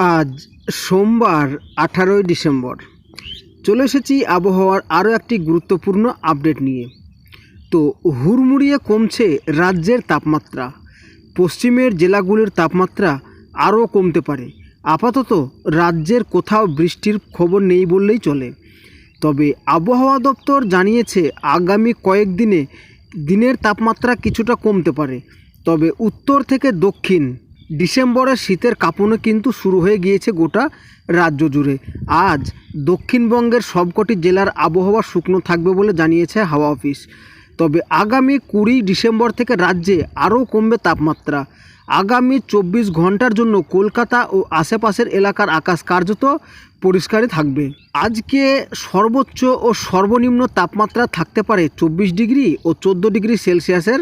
আজ সোমবার আঠারোই ডিসেম্বর। চলে এসেছি আবহাওয়ার আরও একটি গুরুত্বপূর্ণ আপডেট নিয়ে। তো হুড়মুড়িয়ে কমছে রাজ্যের তাপমাত্রা। পশ্চিমের জেলাগুলির তাপমাত্রা আরও কমতে পারে। আপাতত রাজ্যের কোথাও বৃষ্টির খবর নেই বললেই চলে। তবে আবহাওয়া দপ্তর জানিয়েছে, আগামী কয়েকদিনে দিনের তাপমাত্রা কিছুটা কমতে পারে। তবে উত্তর থেকে দক্ষিণ ডিসেম্বরের শীতের কাঁপনে কিন্তু শুরু হয়ে গিয়েছে গোটা রাজ্য জুড়ে। আজ দক্ষিণবঙ্গের সবকটি জেলার আবহাওয়া শুকনো থাকবে বলে জানিয়েছে হাওয়া অফিস। তবে আগামী কুড়ি ডিসেম্বর থেকে রাজ্যে আরও কমবে তাপমাত্রা। আগামী চব্বিশ ঘণ্টার জন্য কলকাতা ও আশেপাশের এলাকার আকাশ কার্যত পরিষ্কারই থাকবে। আজকে সর্বোচ্চ ও সর্বনিম্ন তাপমাত্রা থাকতে পারে চব্বিশ ডিগ্রি ও চোদ্দ ডিগ্রি সেলসিয়াসের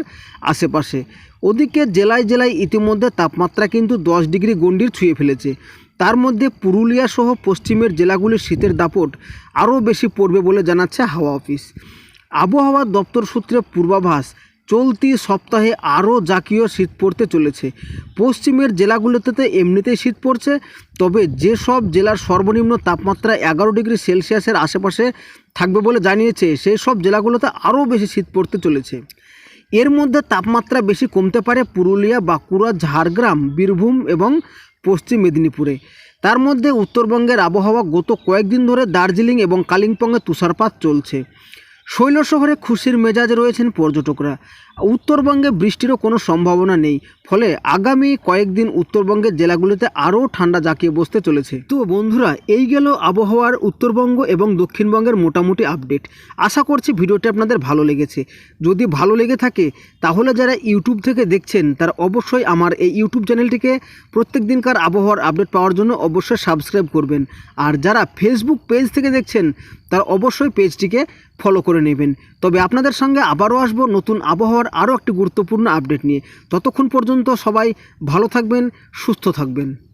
আশেপাশে। ওদিকে জেলায় জেলায় ইতিমধ্যে তাপমাত্রা কিন্তু দশ ডিগ্রি গণ্ডির ছুঁয়ে ফেলেছে। তার মধ্যে পুরুলিয়া সহ পশ্চিমের জেলাগুলির শীতের দাপট আরও বেশি পড়বে বলে জানাচ্ছে হাওয়া অফিস। আবহাওয়া দপ্তর সূত্রে পূর্বাভাস চলতি সপ্তাহে আরও জাতীয় শীত পড়তে চলেছে। পশ্চিমের জেলাগুলোতে এমনিতেই শীত পড়ছে, তবে যেসব জেলার সর্বনিম্ন তাপমাত্রা এগারো ডিগ্রি সেলসিয়াসের আশেপাশে থাকবে বলে জানিয়েছে সেই সব জেলাগুলোতে আরও বেশি শীত পড়তে চলেছে। এর মধ্যে তাপমাত্রা বেশি কমতে পারে পুরুলিয়া, বাঁকুড়া, ঝাড়গ্রাম, বীরভূম এবং পশ্চিম মেদিনীপুরে। তার মধ্যে উত্তরবঙ্গের আবহাওয়া গত কয়েকদিন ধরে দার্জিলিং এবং কালিম্পংয়ে তুষারপাত চলছে। শৈল শহরে খুশির মেজাজে রয়েছেন পর্যটকরা। উত্তরবঙ্গে বৃষ্টিরও কোনো সম্ভাবনা নেই, ফলে আগামী কয়েকদিন উত্তরবঙ্গের জেলাগুলিতে আরও ঠান্ডা জাঁকিয়ে বসতে চলেছে। তো বন্ধুরা, এই গেল আবহাওয়ার উত্তরবঙ্গ এবং দক্ষিণবঙ্গের মোটামুটি আপডেট। আশা করছি ভিডিওটি আপনাদের ভালো লেগেছে। যদি ভালো লেগে থাকে, তাহলে যারা ইউটিউব থেকে দেখছেন, তারা অবশ্যই আমার এই ইউটিউব চ্যানেলটিকে প্রত্যেক দিনকার আবহাওয়ার আপডেট পাওয়ার জন্য অবশ্যই সাবস্ক্রাইব করবেন। আর যারা ফেসবুক পেজ থেকে দেখছেন, তারা অবশ্যই পেজটিকে ফলো করে নেবেন। তবে আপনাদের সঙ্গে আবারও আসব নতুন আবহাওয়ার আরও একটি গুরুত্বপূর্ণ আপডেট নিয়ে। ততক্ষণ পর্যন্ত সবাই ভালো থাকবেন সুস্থ থাকবেন।